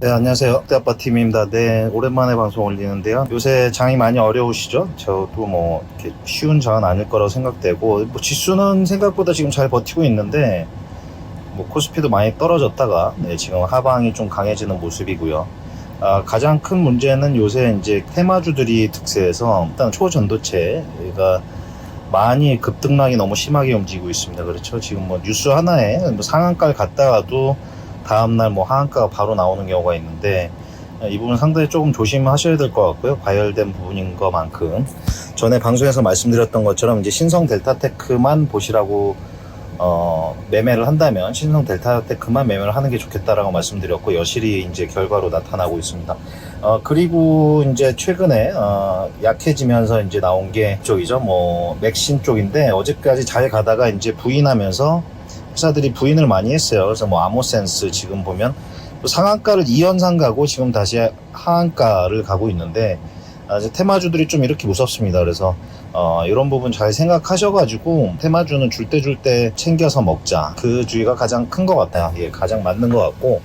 네, 안녕하세요. 때아빠 팀입니다. 네, 오랜만에 방송 올리는데요. 요새 장이 많이 어려우시죠? 저도 뭐, 이렇게 쉬운 장은 아닐 거라고 생각되고, 뭐, 지수는 생각보다 지금 잘 버티고 있는데, 뭐, 코스피도 많이 떨어졌다가, 네, 지금 하방이 좀 강해지는 모습이고요. 아, 가장 큰 문제는 요새 이제 테마주들이 득세해서, 일단 초전도체가 많이 급등락이 너무 심하게 움직이고 있습니다. 그렇죠. 지금 뭐, 뉴스 하나에 뭐 상한가를 갔다가도, 다음날 뭐 하한가가 바로 나오는 경우가 있는데 이 부분 상당히 조금 조심하셔야 될 것 같고요. 과열된 부분인 것만큼 전에 방송에서 말씀드렸던 것처럼 이제 신성 델타테크만 보시라고 어, 매매를 한다면 신성 델타테크만 매매를 하는 게 좋겠다라고 말씀드렸고 여실히 이제 결과로 나타나고 있습니다. 어, 그리고 이제 최근에 어, 약해지면서 이제 나온 게 쪽이죠. 뭐 맥신 쪽인데 어제까지 잘 가다가 이제 부인하면서 회사들이 부인을 많이 했어요. 그래서 뭐 아모센스 지금 보면 또 상한가를 2연상 가고 지금 다시 하한가를 가고 있는데 아, 이제 테마주들이 좀 이렇게 무섭습니다. 그래서 어, 이런 부분 잘 생각하셔가지고 테마주는 줄 때 줄 때 챙겨서 먹자. 그 주의가 가장 큰 것 같아요. 예, 가장 맞는 것 같고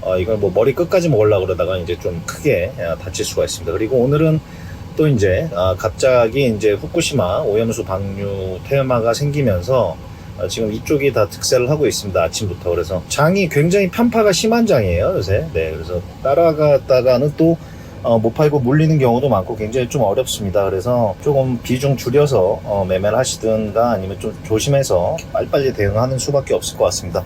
어, 이걸 뭐 머리 끝까지 먹으려 그러다가 이제 좀 크게 예, 다칠 수가 있습니다. 그리고 오늘은 또 이제 아, 갑자기 이제 후쿠시마 오염수 방류 테마가 생기면서 어, 지금 이쪽이 다 득세를 하고 있습니다. 아침부터. 그래서 장이 굉장히 편파가 심한 장이에요. 요새. 네. 그래서 따라갔다가는 또 어, 못 팔고 물리는 경우도 많고 굉장히 좀 어렵습니다. 그래서 조금 비중 줄여서 어, 매매를 하시든가 아니면 좀 조심해서 빨리빨리 대응하는 수밖에 없을 것 같습니다.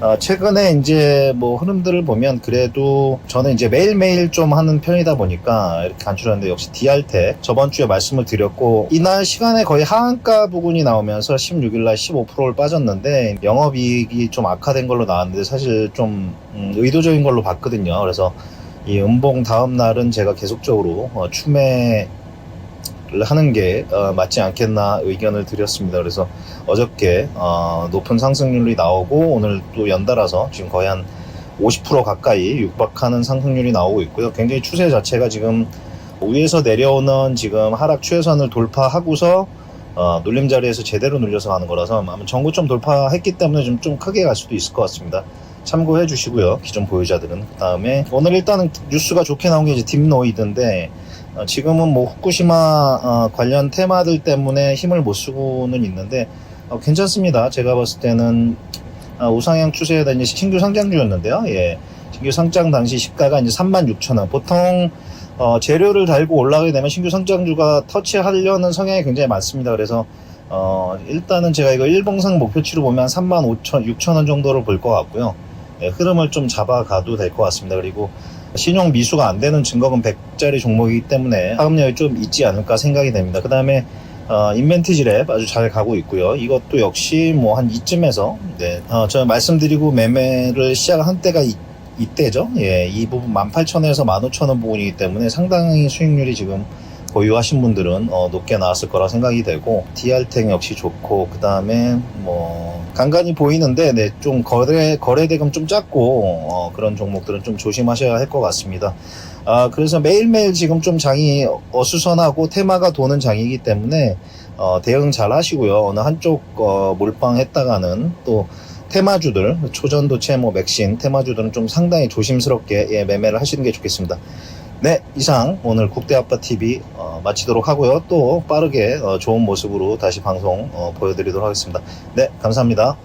어, 최근에 이제 뭐 흐름들을 보면 그래도 저는 이제 매일매일 좀 하는 편이다 보니까 이렇게 간추렸는데 역시 DR텍 저번 주에 말씀을 드렸고 이날 시간에 거의 하한가 부분이 나오면서 16일날 15%를 빠졌는데 영업이익이 좀 악화된 걸로 나왔는데 사실 좀 음, 의도적인 걸로 봤거든요. 그래서 이 음봉 다음 날은 제가 계속적으로 어, 추매를 하는 게 어, 맞지 않겠나 의견을 드렸습니다. 그래서 어저께 어, 높은 상승률이 나오고 오늘 또 연달아서 지금 거의 한 50% 가까이 육박하는 상승률이 나오고 있고요. 굉장히 추세 자체가 지금 위에서 내려오는 지금 하락 추세선을 돌파하고서 어, 눌림 자리에서 제대로 눌려서 가는 거라서 아마 전고점 돌파했기 때문에 좀, 좀 크게 갈 수도 있을 것 같습니다. 참고해 주시고요. 기존 보유자들은. 그 다음에 오늘 일단은 뉴스가 좋게 나온 게 이제 딥노이드인데 어, 지금은 뭐 후쿠시마 어, 관련 테마들 때문에 힘을 못 쓰고는 있는데 어, 괜찮습니다. 제가 봤을 때는 아, 우상향 추세에 대한 신규 상장주였는데요. 예. 신규 상장 당시 시가가 이제 36,000원. 보통 어, 재료를 달고 올라가게 되면 신규 상장주가 터치하려는 성향이 굉장히 많습니다. 그래서 어, 일단은 제가 이거 일봉상 목표치로 보면 35,000, 6,000원 정도를 볼 것 같고요. 예, 흐름을 좀 잡아가도 될 것 같습니다. 그리고 신용 미수가 안 되는 증거금 100짜리 종목이기 때문에 파급력이 좀 있지 않을까 생각이 됩니다. 그 다음에 어, 인벤티지랩 아주 잘 가고 있고요. 이것도 역시 뭐 한 이쯤에서 네, 어, 제가 말씀드리고 매매를 시작한 때가 이, 이때죠. 예, 이 부분 18,000원에서 15,000원 부분이기 때문에 상당히 수익률이 지금 보유하신 분들은 어, 높게 나왔을 거라 생각이 되고 DR텍 역시 좋고 그 다음에 뭐 간간히 보이는데 네, 좀 거래 거래 대금 좀 작고 어, 그런 종목들은 좀 조심하셔야 할 것 같습니다. 아 그래서 매일매일 지금 좀 장이 어수선하고 테마가 도는 장이기 때문에 어, 대응 잘 하시고요. 어느 한쪽 어, 몰빵했다가는 또 테마주들 초전도체 뭐 맥신 테마주들은 좀 상당히 조심스럽게 예, 매매를 하시는 게 좋겠습니다. 네, 이상 오늘 국대아빠TV 어, 마치도록 하고요. 또 빠르게 어, 좋은 모습으로 다시 방송 어, 보여드리도록 하겠습니다. 네, 감사합니다.